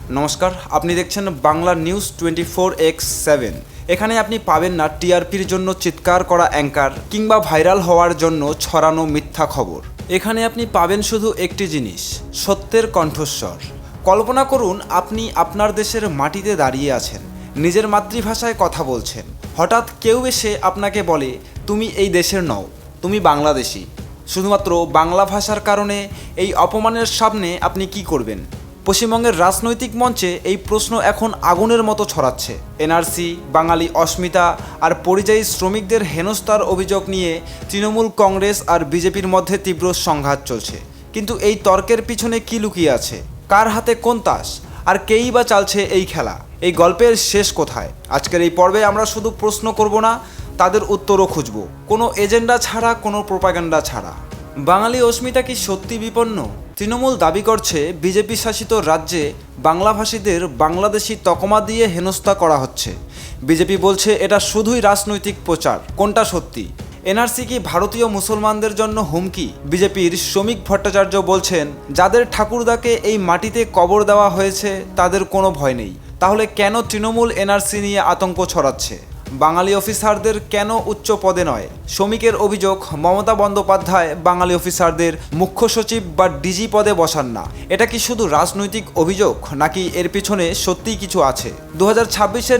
নমস্কার, আপনি দেখছেন Bangla news twenty four x seven. এখানে আপনি পাবেন না টিআরপির জন্য চিৎকার করা অ্যাঙ্কার কিংবা ভাইরাল হওয়ার জন্য ছড়ানো মিথ্যা খবর। এখানে আপনি পাবেন শুধু একটি জিনিস, সত্যের কণ্ঠস্বর। কল্পনা করুন, আপনি আপনার দেশের মাটিতে দাঁড়িয়ে আছেন, নিজের মাতৃভাষায় কথা বলছেন। হঠাৎ কেউ এসে আপনাকে বলে, তুমি এই দেশের নও, তুমি বাংলাদেশি। শুধুমাত্র বাংলা ভাষার কারণে এই অপমানের সামনে আপনি কি করবেন? পশ্চিমবঙ্গের রাজনৈতিক মঞ্চে এই প্রশ্ন এখন আগুনের মতো ছড়াচ্ছে। এনআরসি, বাঙালি অস্মিতা আর পরিযায়ী শ্রমিকদের হেনস্থার অভিযোগ নিয়ে তৃণমূল কংগ্রেস আর বিজেপির মধ্যে তীব্র সংঘাত চলছে। কিন্তু এই তর্কের পিছনে কি লুকিয়ে আছে? কার হাতে কোন তাস? আর কেই বা চালছে এই খেলা? এই গল্পের শেষ কোথায়? আজকের এই পর্বে আমরা শুধু প্রশ্ন করব না, তাদের উত্তরও খুঁজব। কোনো এজেন্ডা ছাড়া, কোনো প্রোপাগান্ডা ছাড়া। বাঙালি অস্মিতা কি সত্যি বিপন্ন? তৃণমূল দাবি করছে, বিজেপি শাসিত রাজ্যে বাংলাভাষীদের বাংলাদেশি তকমা দিয়ে হেনস্থা করা হচ্ছে। বিজেপি বলছে, এটা শুধুই রাজনৈতিক প্রচার। কোনটা সত্যি? এনআরসি কি ভারতীয় মুসলমানদের জন্য হুমকি? বিজেপির শ্রমিক ভট্টাচার্য বলছেন, যাদের ঠাকুরদাকে এই মাটিতে কবর দেওয়া হয়েছে, তাদের কোনো ভয় নেই। তাহলে কেন তৃণমূল এনআরসি নিয়ে আতঙ্ক ছড়াচ্ছে? বাঙালি অফিসারদের কেন উচ্চ পদে নয়? শ্রমিকের অভিযোগ, মমতা বন্দ্যোপাধ্যায় বাঙালি অফিসারদের মুখ্য সচিব বা ডিজি পদে বসান না। এটা কি শুধু রাজনৈতিক অভিযোগ, নাকি এর পিছনে সত্যিই কিছু আছে? দু হাজার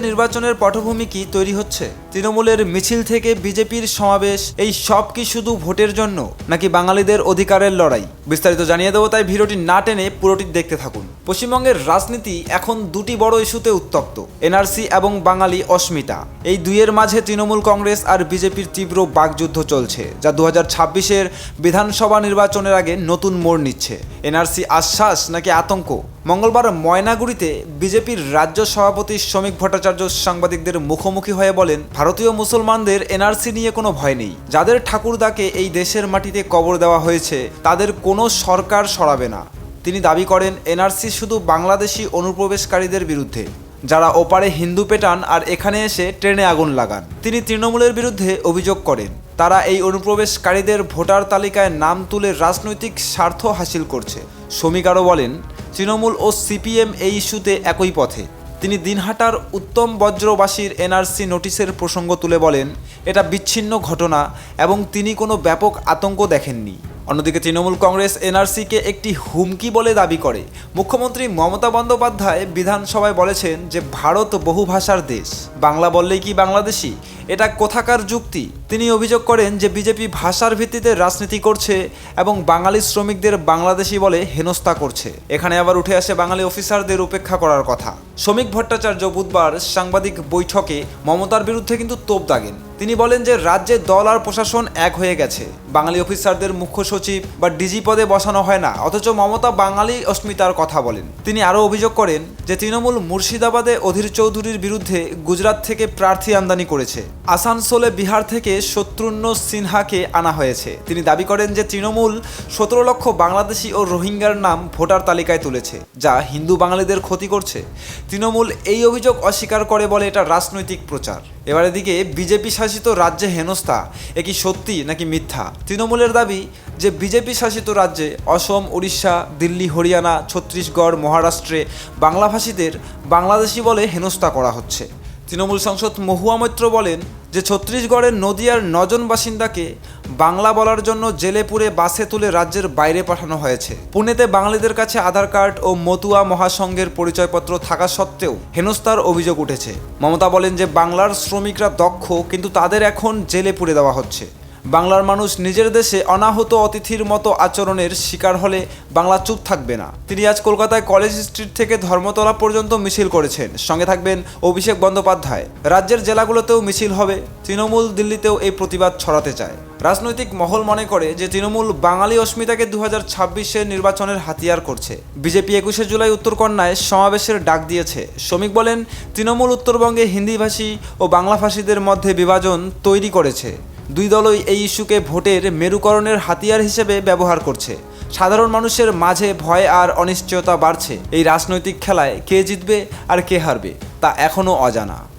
নির্বাচনের পটভূমি কি তৈরি হচ্ছে? তৃণমূলের মিছিল থেকে বিজেপির সমাবেশ, এই সব কি শুধু ভোটের জন্য, নাকি বাঙালিদের অধিকারের লড়াই? বিস্তারিত জানিয়ে দেবো, তাই ভিডিওটি না টেনে পুরোটি দেখতে থাকুন। পশ্চিমবঙ্গের রাজনীতি এখন দুটি বড় ইস্যুতে উত্তপ্ত, এনআরসি এবং বাঙালি অস্মিতা। এই দুইয়ের মাঝে তৃণমূল কংগ্রেস আর বিজেপির তীব্র বাকযুদ্ধ চলছে, যা দু হাজার ছাব্বিশের বিধানসভা নির্বাচনের আগে নতুন মোড় নিচ্ছে। এনআরসি আশ্বাস নাকি আতঙ্ক? মঙ্গলবার ময়নাগুড়িতে বিজেপির রাজ্য সভাপতি শ্রমিক ভট্টাচার্য সাংবাদিকদের মুখোমুখি হয়ে বলেন, ভারতীয় মুসলমানদের এনআরসি নিয়ে কোনো ভয় নেই। যাদের ঠাকুরদাকে এই দেশের মাটিতে কবর দেওয়া হয়েছে, তাদের কোনো সরকার সরাবে না। তিনি দাবি করেন, এনআরসি শুধু বাংলাদেশি অনুপ্রবেশকারীদের বিরুদ্ধে। যারা ওপারে হিন্দু পেটান আর এখানে এসে ট্রেনে আগুন লাগান। তিনি তৃণমূলের বিরুদ্ধে অভিযোগ করেন। তারা এই অনুপ্রবেশকারীদের ভোটার তালিকায় নাম তুলে রাজনৈতিক স্বার্থ হাসিল করছে। শ্রমিক আরও বলেন, তৃণমূল ও সিপিএম এই ইস্যুতে একই পথে। তিনি দিনহাটার উত্তম বজ্রবাসীর এনআরসি নোটিশের প্রসঙ্গ তুলে বলেন, এটা বিচ্ছিন্ন ঘটনা এবং তিনি কোনো ব্যাপক আতঙ্ক দেখেননি। অন্যদিকে তৃণমূল কংগ্রেস এনআরসিকে একটি হুমকি বলে দাবি করে। মুখ্যমন্ত্রী মমতা বন্দ্যোপাধ্যায় বিধানসভায় বলেছেন যে, ভারত বহু ভাষার দেশ। বাংলা বললেই কি বাংলাদেশি? এটা কোথাকার যুক্তি? তিনি অভিযোগ করেন যে বিজেপি ভাষার ভিত্তিতে রাজনীতি করছে এবং বাঙালি শ্রমিকদের বাংলাদেশি বলে হেনস্থা করছে। এখানে আবার উঠে আসে বাঙালি অফিসারদের উপেক্ষা করার কথা। শ্রমিক ভট্টাচার্য বুধবার সাংবাদিক বৈঠকে মমতার বিরুদ্ধে কিন্তু তোপ দাগেন। তিনি বলেন যে রাজ্যে দল আর প্রশাসন এক হয়ে গেছে। বাঙালি অফিসারদের মুখ্য সচিব বা ডিজি পদে বসানো হয় না, অথচ মমতা বাঙালি অস্মিতার কথা বলেন। তিনি আরও অভিযোগ করেন যে তৃণমূল মুর্শিদাবাদে অধীর চৌধুরীর বিরুদ্ধে গুজরাট থেকে প্রার্থী আমদানি করেছে। আসানসোলে বিহার থেকে শত্রুঘ্ন সিনহাকে আনা হয়েছে। তিনি দাবি করেন যে তৃণমূল সতেরো লক্ষ বাংলাদেশি ও রোহিঙ্গার নাম ভোটার তালিকায় তুলেছে, যা হিন্দু বাঙালিদের ক্ষতি করছে। তৃণমূল এই অভিযোগ অস্বীকার করে বলে এটা রাজনৈতিক প্রচার। এবার এদিকে বিজেপি শাসিত রাজ্যে হেনস্থা, এ কি সত্যি নাকি মিথ্যা? তৃণমূলের দাবি যে বিজেপি শাসিত রাজ্যে অসম, উড়িষ্যা, দিল্লি, হরিয়ানা, ছত্তিশগড়, মহারাষ্ট্রে বাংলাভাষীদের বাংলাদেশি বলে হেনস্থা করা হচ্ছে। তৃণমূল সাংসদ মহুয়া মৈত্র বলেন যে ছত্তিশগড়ের নদিয়ার নজন বাসিন্দাকে বাংলা বলার জন্য জেলেপুরে বাসে তুলে রাজ্যের বাইরে পাঠানো হয়েছে। পুনেতে বাঙালিদের কাছে আধার কার্ড ও মতুয়া মহাসংঘের পরিচয়পত্র থাকা সত্ত্বেও হেনস্তার অভিযোগ উঠেছে। মমতা বলেন যে বাংলার শ্রমিকরা দক্ষ, কিন্তু তাদের এখন জেলে পুরে দেওয়া হচ্ছে। বাংলার মানুষ নিজের দেশে অনাহত অতিথির মতো আচরণের শিকার হলে বাংলা চুপ থাকবে না। তিনি আজ কলকাতায় কলেজ স্ট্রিট থেকে ধর্মতলা পর্যন্ত মিছিল করেছেন। সঙ্গে থাকবেন অভিষেক বন্দ্যোপাধ্যায়। রাজ্যের জেলাগুলোতেও মিছিল হবে। তৃণমূল দিল্লিতেও এই প্রতিবাদ ছড়াতে চায়। রাজনৈতিক মহল মনে করে যে তৃণমূল বাঙালি অস্মিতাকে দু হাজার নির্বাচনের হাতিয়ার করছে। বিজেপি একুশে জুলাই উত্তরকন্যায় সমাবেশের ডাক দিয়েছে। শ্রমিক বলেন, তৃণমূল উত্তরবঙ্গে হিন্দিভাষী ও বাংলাভাষীদের মধ্যে বিভাজন তৈরি করেছে। দুই দলই এই ইস্যুকে ভোটের মেরুকরণের হাতিয়ার হিসেবে ব্যবহার করছে। সাধারণ মানুষের মাঝে ভয় আর অনিশ্চয়তা বাড়ছে। এই রাজনৈতিক খেলায় কে জিতবে আর কে হারবে তা এখনও অজানা।